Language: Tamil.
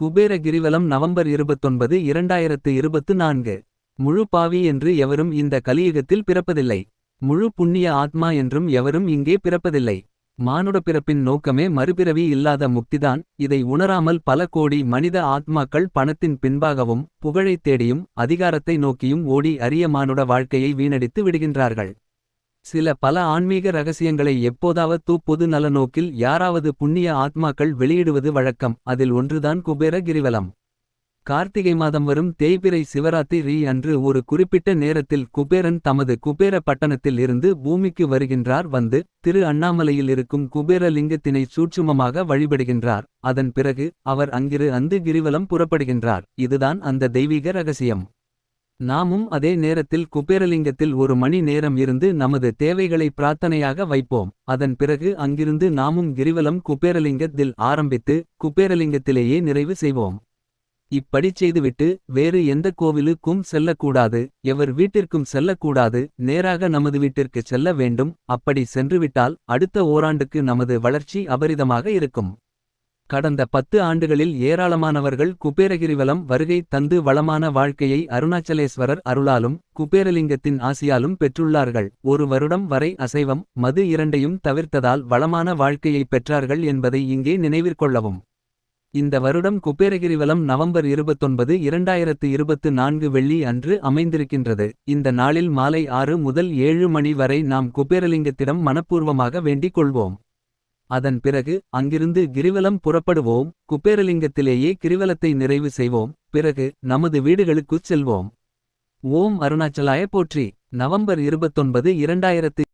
குபேர கிரிவலம் நவம்பர் இருபத்தொன்பது இரண்டாயிரத்து இருபத்து நான்கு. முழு பாவி என்று எவரும் இந்த கலியுகத்தில் பிறப்பதில்லை. முழு புண்ணிய ஆத்மா என்றும் எவரும் இங்கே பிறப்பதில்லை. மானுட பிறப்பின் நோக்கமே மறுபிறவி இல்லாத முக்திதான். இதை உணராமல் பல கோடி மனித ஆத்மாக்கள் பணத்தின் பின்பாகவும் புகழைத் தேடியும் அதிகாரத்தை நோக்கியும் ஓடி அரிய மானுட வாழ்க்கையை வீணடித்து விடுகின்றார்கள். சில பல ஆன்மீக ரகசியங்களை எப்போதாவது தூப்பொது நலநோக்கில் யாராவது புண்ணிய ஆத்மாக்கள் வெளியிடுவது வழக்கம். அதில் ஒன்றுதான் குபேர கிரிவலம். கார்த்திகை மாதம் வரும் தேய்பிறை சிவராத்திரி அன்று ஒரு குறிப்பிட்ட நேரத்தில் குபேரன் தமது குபேர பட்டணத்தில் இருந்து பூமிக்கு வருகின்றார். வந்து திரு அண்ணாமலையில் இருக்கும் குபேர லிங்கத்தினை சூட்சுமமாக வழிபடுகின்றார். அதன் பிறகு அவர் அங்கிரு அந்து கிரிவலம் புறப்படுகின்றார். இதுதான் அந்த தெய்வீக ரகசியம். நாமும் அதே நேரத்தில் குபேரலிங்கத்தில் ஒரு மணி நேரம் இருந்து நமது தேவைகளை பிரார்த்தனையாக வைப்போம். அதன் பிறகு அங்கிருந்து நாமும் கிரிவலம் குபேரலிங்கத்தில் ஆரம்பித்து குபேரலிங்கத்திலேயே நிறைவு செய்வோம். இப்படி செய்துவிட்டு வேறு எந்த கோவிலுக்கும் செல்லக்கூடாது. எவர் வீட்டிற்கும் செல்லக்கூடாது. நேராக நமது வீட்டிற்கு செல்ல வேண்டும். அப்படி சென்றுவிட்டால் அடுத்த ஓராண்டுக்கு நமது வளர்ச்சி அபரிதமாக இருக்கும். கடந்த பத்து ஆண்டுகளில் ஏராளமானவர்கள் குபேரகிரிவலம் வருகை தந்து வளமான வாழ்க்கையை அருணாச்சலேஸ்வரர் அருளாலும் குபேரலிங்கத்தின் ஆசியாலும் பெற்றுள்ளார்கள். ஒரு வருடம் வரை அசைவம் மது இரண்டையும் தவிர்த்ததால் வளமான வாழ்க்கையை பெற்றார்கள் என்பதை இங்கே நினைவிற்கொள்ளவும் இந்த வருடம் குபேரகிரிவலம் நவம்பர் இருபத்தொன்பது இரண்டாயிரத்து இருபத்து நான்கு வெள்ளி அன்று அமைந்திருக்கின்றது. இந்த நாளில் மாலை ஆறு முதல் ஏழு மணி வரை நாம் குபேரலிங்கத்திடம் மனப்பூர்வமாக வேண்டிக் கொள்வோம். அதன் பிறகு அங்கிருந்து கிரிவலம் புறப்படுவோம் குபேரலிங்கத்திலேயே கிரிவலத்தை நிறைவு செய்வோம் பிறகு நமது வீடுகளுக்குச் செல்வோம். ஓம் அருணாச்சலாய போற்றி. நவம்பர் இருபத்தொன்பது இரண்டாயிரத்து